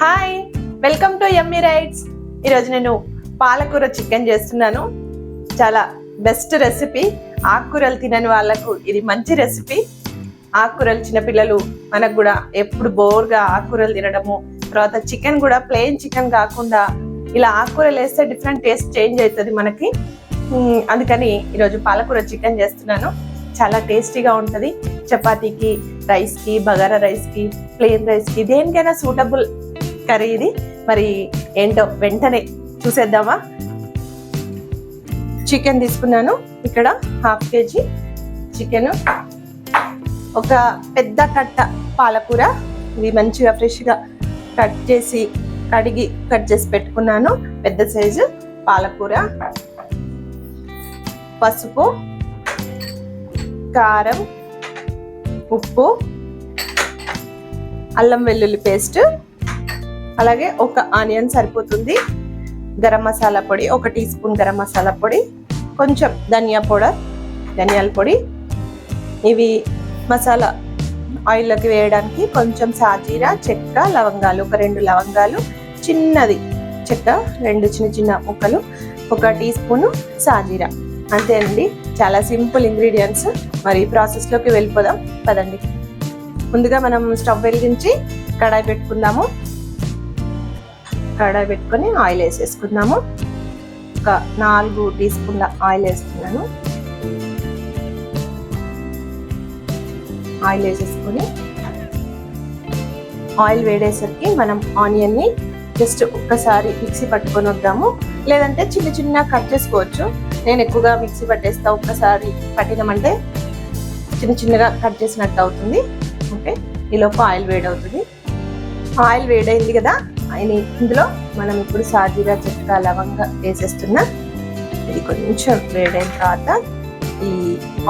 Hi welcome to Emmy rights ఈరోజు నేను పాలకూర చికెన్ చేస్తున్నాను. చాలా బెస్ట్ రెసిపీ ఆకుకూరలు తినని వాళ్ళకు ఇది మంచి రెసిపీ ఆకుకూరలు చిన్నపిల్లలు మనకు కూడా ఎప్పుడు బోర్గా ఆకుకూరలు తినడము తర్వాత చికెన్ కూడా ప్లెయిన్ చికెన్ కాకుండా ఇలా ఆకుకూరలు వేస్తే డిఫరెంట్ టేస్ట్ చేంజ్ అవుతుంది మనకి. అందుకని ఈరోజు పాలకూర చికెన్ చేస్తున్నాను. చాలా టేస్టీగా ఉంటుంది. చపాతీకి రైస్కి బగారా రైస్కి ప్లెయిన్ రైస్కి దేనికైనా సూటబుల్ కర్రీ ఇది. మరి ఏంటో వెంటనే చూసేద్దామా? చికెన్ తీసుకున్నాను. ఇక్కడ హాఫ్ కేజీ చికెన్. ఒక పెద్ద కట్ట పాలకూర. ఇది మంచిగా ఫ్రెష్గా కట్ చేసి కడిగి కట్ చేసి పెట్టుకున్నాను. పెద్ద సైజు పాలకూర. పసుపు కారం ఉప్పు అల్లం వెల్లుల్లి పేస్ట్. అలాగే ఒక ఆనియన్ సరిపోతుంది. గరం మసాలా పొడి ఒక టీ స్పూన్ గరం మసాలా పొడి కొంచెం ధనియా పౌడర్ ధనియాల పొడి. ఇవి మసాలా ఆయిల్లోకి వేయడానికి కొంచెం సాజీరా చెక్క లవంగాలు ఒక రెండు లవంగాలు చిన్నది చెక్క రెండు చిన్న చిన్న ముక్కలు ఒక టీ స్పూను సాజీరా. అంతే అండి చాలా సింపుల్ ఇంగ్రీడియంట్స్. మరి ప్రాసెస్లోకి వెళ్ళిపోదాం. పదండి. ముందుగా మనం స్టవ్ వెలిగించి కడాయి పెట్టుకుందాము. కడాయి పెట్టుకొని ఆయిల్ వేసేసుకుందాము. ఒక నాలుగు టీ స్పూన్ల ఆయిల్ వేస్తున్నాను. ఆయిల్ వేసేసుకొని ఆయిల్ వేడేసరికి మనం ఆనియన్ని జస్ట్ ఒక్కసారి మిక్సీ పట్టుకొని వద్దాము. లేదంటే చిన్న చిన్న కట్ చేసుకోవచ్చు. నేను ఎక్కువగా మిక్సీ పట్టేస్తా ఒక్కసారి పట్టినామంటే చిన్న చిన్నగా కట్ చేసినట్టు అవుతుంది. ఓకే ఈలోపు ఆయిల్ వేడవుతుంది. ఆయిల్ వేడైంది కదా ఆయన ఇందులో మనం ఇప్పుడు సాజీరా చెక్క లవంగా వేసేస్తున్నా ఇది కొంచెం వేడైన తర్వాత ఈ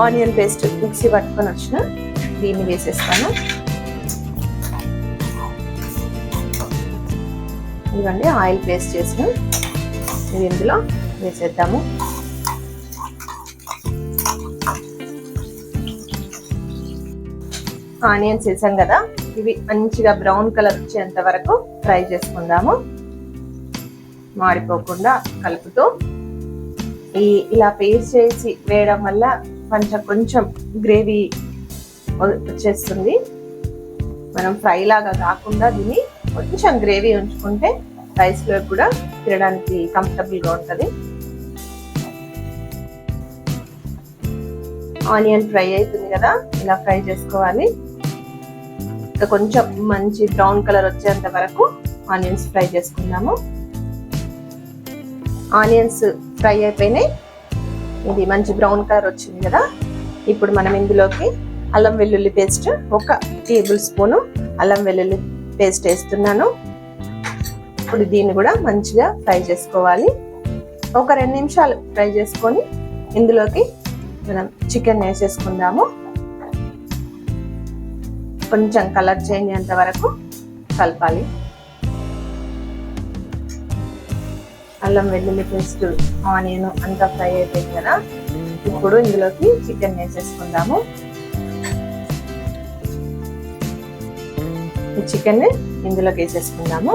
ఆనియన్ పేస్ట్ మిక్సీ పట్టుకొని వచ్చిన దీన్ని వేసేస్తాను. ఇవ్వండి ఆయిల్ పేస్ట్ చేసిన ఇది ఇందులో వేసేద్దాము. ఆనియన్స్ వేసాం కదా ఇవి మంచిగా బ్రౌన్ కలర్ వచ్చేంత వరకు ఫ్రై చేసుకుందాము. మాడిపోకుండా కలుపుతూ ఈ ఇలా పేస్ట్ చేసి వేయడం వల్ల కొంచెం కొంచెం గ్రేవీ వచ్చేస్తుంది. మనం ఫ్రై లాగా కాకుండా దీన్ని కొంచెం గ్రేవీ ఉంచుకుంటే రైస్లో కూడా తినడానికి కంఫర్టబుల్గా ఉంటుంది. ఆనియన్ ఫ్రై అవుతుంది కదా ఇలా ఫ్రై చేసుకోవాలి. ఇంకా కొంచెం మంచి బ్రౌన్ కలర్ వచ్చేంత వరకు ఆనియన్స్ ఫ్రై చేసుకుందాము. ఆనియన్స్ ఫ్రై అయిపోయినాయి. ఇది మంచి బ్రౌన్ కలర్ వచ్చింది కదా. ఇప్పుడు మనం ఇందులోకి అల్లం వెల్లుల్లి పేస్ట్ ఒక టేబుల్ స్పూను అల్లం వెల్లుల్లి పేస్ట్ వేస్తున్నాను. ఇప్పుడు దీన్ని కూడా మంచిగా ఫ్రై చేసుకోవాలి. ఒక రెండు నిమిషాలు ఫ్రై చేసుకొని ఇందులోకి మనం చికెన్ వేసేసుకుందాము. కొంచెం కలర్ చేంజ్ అయ్యేంత వరకు కలపాలి. అల్లం వెల్లుల్లి పేస్ట్ ఆనియన్ అంతా ఫ్రై అయిపోయింది కదా. ఇప్పుడు ఇందులోకి చికెన్ వేసేసుకుందాము. ఈ చికెన్ ఇందులోకి వేసేసుకుందాము.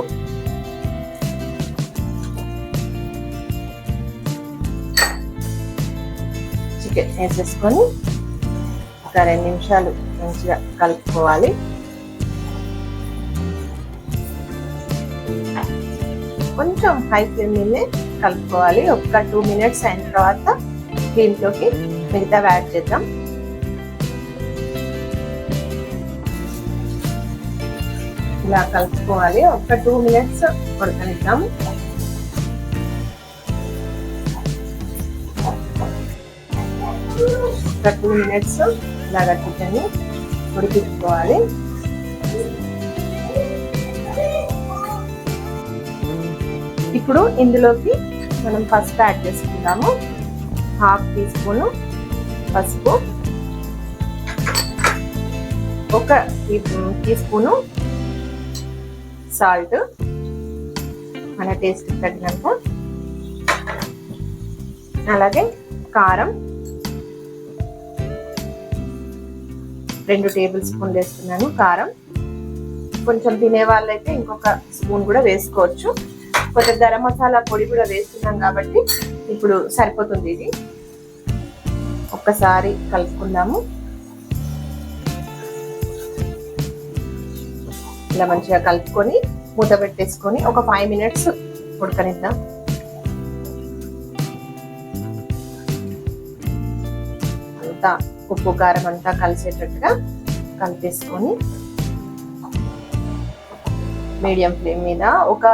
చికెన్ వేసేసుకొని ఒక రెండు నిమిషాలు మంచిగా కలుపుకోవాలి. కొంచెం హై ఫ్లేమ్ మీదే కలుపుకోవాలి. ఒక టూ మినిట్స్ అయిన తర్వాత దీంట్లోకి మిగతా యాడ్ చేద్దాం. ఇలా కలుపుకోవాలి. ఒక టూ మినిట్స్ ఉడకనిద్దాం. ఒక టూ మినిట్స్ ఇలా కట్టుకొని ఉడికించుకోవాలి. ఇప్పుడు ఇందులోకి మనం ఫస్ట్ యాడ్ చేసుకుందాము. హాఫ్ టీ స్పూను పసుపు. ఒక టీ స్పూను సాల్ట్. మన టేస్ట్ తగినంత. అలాగే కారం. రెండు టేబుల్ స్పూన్లు వేస్తున్నాను కారం. కొంచెం తినే వాళ్ళైతే ఇంకొక స్పూన్ కూడా వేసుకోవచ్చు. కొంచెం గరం మసాలా పొడి కూడా వేస్తున్నాం కాబట్టి ఇప్పుడు సరిపోతుంది ఇది. ఒక్కసారి కలుపుకుందాము. ఇలా మంచిగా కలుపుకొని మూత పెట్టేసుకొని ఒక ఫైవ్ మినిట్స్ ఉడకనిద్దాం. అంతా ఉప్పు కారం అంతా కలిసేటట్టుగా కలిపేసుకొని మీడియం ఫ్లేమ్ మీద ఒక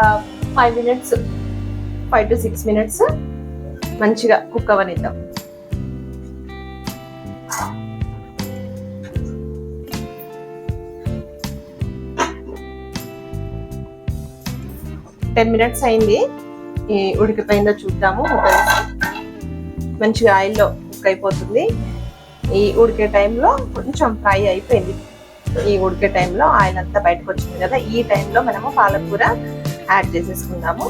five minutes five to six minutes మంచిగా కుక్ అవనిద్దాం టెన్ మినిట్స్ అయింది. ఈ ఉడికిపోయిందో చూద్దాము. మంచిగా ఆయిల్లో కుక్ అయిపోతుంది. ఈ ఉడికే టైంలో కొంచెం ఫ్రై అయిపోయింది. ఈ ఉడికే టైంలో ఆయిల్ అంతా బయటకు వచ్చింది కదా ఈ టైంలో మనము పాలకూర యాడ్ చేసేసుకుందాము.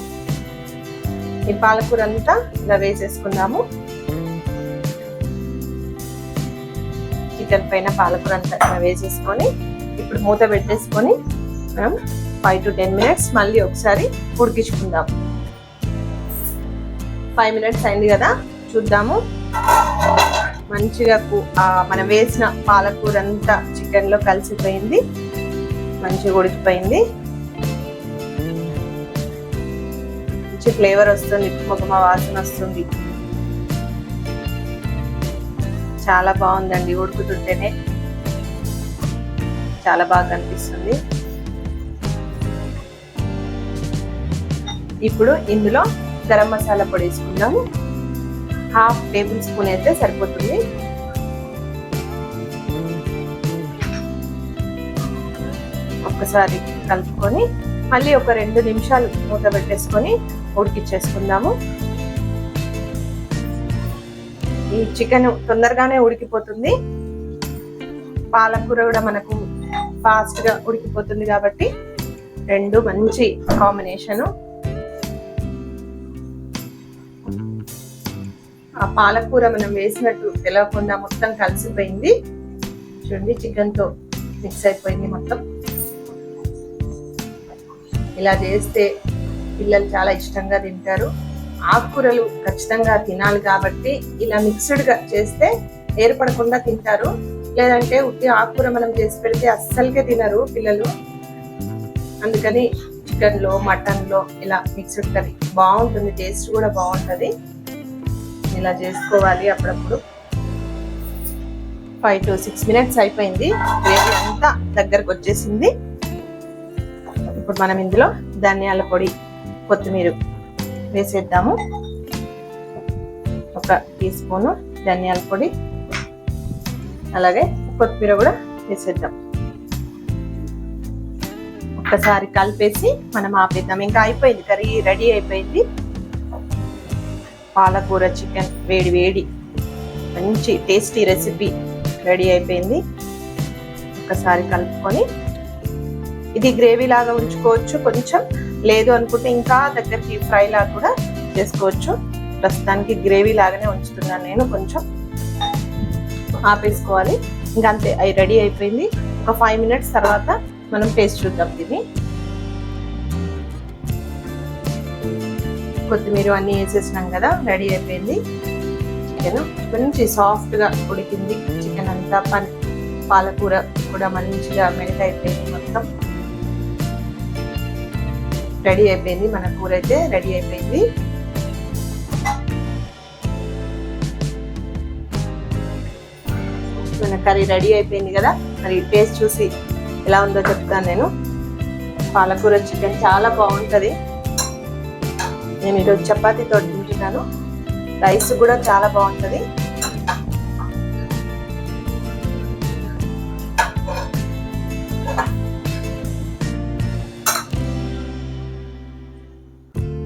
ఈ పాలకూర అంతా ఇలా వేసేసుకుందాము. చికెన్ పైన పాలకూర అంతా ఇలా వేసేసుకొని ఇప్పుడు మూత పెట్టేసుకొని మనం ఫైవ్ టు టెన్ మినిట్స్ మళ్ళీ ఒకసారి ఉడికించుకుందాం ఫైవ్ మినిట్స్ అయింది కదా చూద్దాము. మంచిగా మనం వేసిన పాలకూర అంతా చికెన్లో కలిసిపోయింది. మంచిగా ఉడికిపోయింది. మంచి ఫ్లేవర్ వస్తుంది. ముఖమ వాసన వస్తుంది. చాలా బాగుందండి ఉడుకుతుంటేనే. చాలా బాగా అనిపిస్తుంది ఇప్పుడు ఇందులో గరం మసాలా పొడి వేసుకుందాము. హాఫ్ టేబుల్ స్పూన్ అయితే సరిపోతుంది. ఒక్కసారి కలుపుకొని మళ్ళీ ఒక రెండు నిమిషాలు మూత పెట్టేసుకొని ఉడికిచ్చేసుకుందాము. ఈ చికెన్ తొందరగానే ఉడికిపోతుంది. పాలకూర కూడా మనకు ఫాస్ట్గా ఉడికిపోతుంది కాబట్టి రెండు మంచి కాంబినేషను ఆ పాలకూర మనం వేసినట్టు తెలవకుండా మొత్తం కలిసిపోయింది. చూడండి చికెన్తో మిక్స్ అయిపోయింది మొత్తం. ఇలా చేస్తే పిల్లలు చాలా ఇష్టంగా తింటారు. ఆకుకూరలు ఖచ్చితంగా తినాలి కాబట్టి ఇలా మిక్స్డ్గా చేస్తే ఏర్పడకుండా తింటారు. లేదంటే ఉట్టి ఆకుకూర మనం చేసి పెడితే అస్సలుకే తినరు పిల్లలు. అందుకని చికెన్లో మటన్లో ఇలా మిక్స్డ్ కర్రీ బాగుంటుంది టేస్ట్ కూడా బాగుంటుంది. ఇలా చేసుకోవాలి అప్పుడప్పుడు. ఫైవ్ టు సిక్స్ మినిట్స్ అయిపోయింది. గ్రేవీ అంతా దగ్గరకు వచ్చేసింది. ఇప్పుడు మనం ఇందులో ధనియాల పొడి కొత్తిమీర వేసేద్దాము. ఒక టీ స్పూను ధనియాల పొడి. అలాగే కొత్తిమీర కూడా వేసేద్దాం. ఒక్కసారి కలిపేసి మనం ఆపేద్దాం. ఇంకా అయిపోయింది. కర్రీ రెడీ అయిపోయింది. పాలకూర చికెన్ వేడి వేడి మంచి టేస్టీ రెసిపీ రెడీ అయిపోయింది. ఒకసారి కలుపుకొని ఇది గ్రేవీ లాగా ఉంచుకోవచ్చు. కొంచెం లేదు అనుకుంటే ఇంకా దగ్గరికి ఫ్రై లాగా కూడా చేసుకోవచ్చు. ప్రస్తుతానికి గ్రేవీ లాగానే ఉంచుతున్నాను నేను కొంచెం ఆపేసుకోవాలి. ఇంకా అంతే అవి రెడీ అయిపోయింది. ఒక ఫైవ్ మినిట్స్ తర్వాత మనం టేస్ట్ చూద్దాం దీన్ని. కొత్తిమీర అన్నీ వేసేసినాం కదా రెడీ అయిపోయింది. చికెన్ మంచి సాఫ్ట్గా ఉడికింది. చికెన్ అంతా పని పాలకూర కూడా మంచిగా మెల్ట్ అయిపోయింది మొత్తం. రెడీ అయిపోయింది మన కూర అయితే రెడీ అయిపోయింది. మన కర్రీ రెడీ అయిపోయింది కదా మరి టేస్ట్ చూసి ఎలా ఉందో చెప్తాను నేను. పాలకూర చికెన్ చాలా బాగుంటుంది. నేను ఈరోజు చపాతీతో తింటున్నాను రైస్ కూడా చాలా బాగుంటుంది.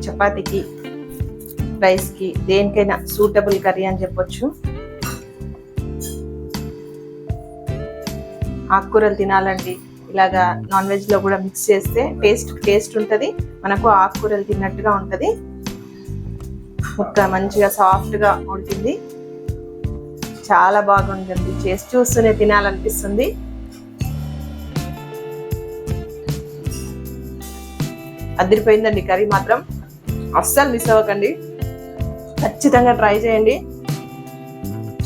చపాతీకి రైస్కి దేనికైనా సూటబుల్ కర్రీ అని చెప్పొచ్చు. ఆకుకూరలు తినాలండి. ఇలాగా నాన్ వెజ్లో కూడా మిక్స్ చేస్తే టేస్ట్ టేస్ట్ ఉంటుంది. మనకు ఆకుకూరలు తిన్నట్టుగా ఉంటుంది. ముక్క మంచిగా సాఫ్ట్గా ఉంటుంది చాలా బాగుంటుంది. చేసి చూస్తూనే తినాలనిపిస్తుంది. అదిరిపోయిందండి కర్రీ మాత్రం. అస్సలు మిస్ అవ్వకండి. ఖచ్చితంగా ట్రై చేయండి.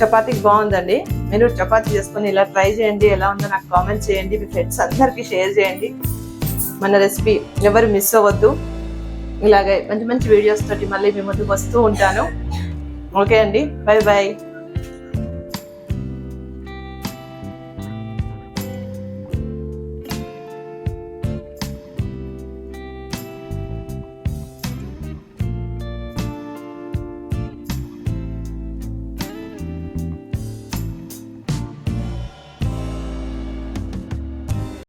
చపాతీకి బాగుందండి. మీరు చపాతీ చేసుకొని ఇలా ట్రై చేయండి. ఎలా ఉందో నాకు కామెంట్ చేయండి. మీ ఫ్రెండ్స్ అందరికీ షేర్ చేయండి. మన రెసిపీ ఎవరు మిస్ అవ్వద్దు. ఇలాగే మంచి మంచి వీడియోస్ తోటి మళ్ళీ మీ ముందుకు వస్తూ ఉంటాను. ఓకే అండి. Bye bye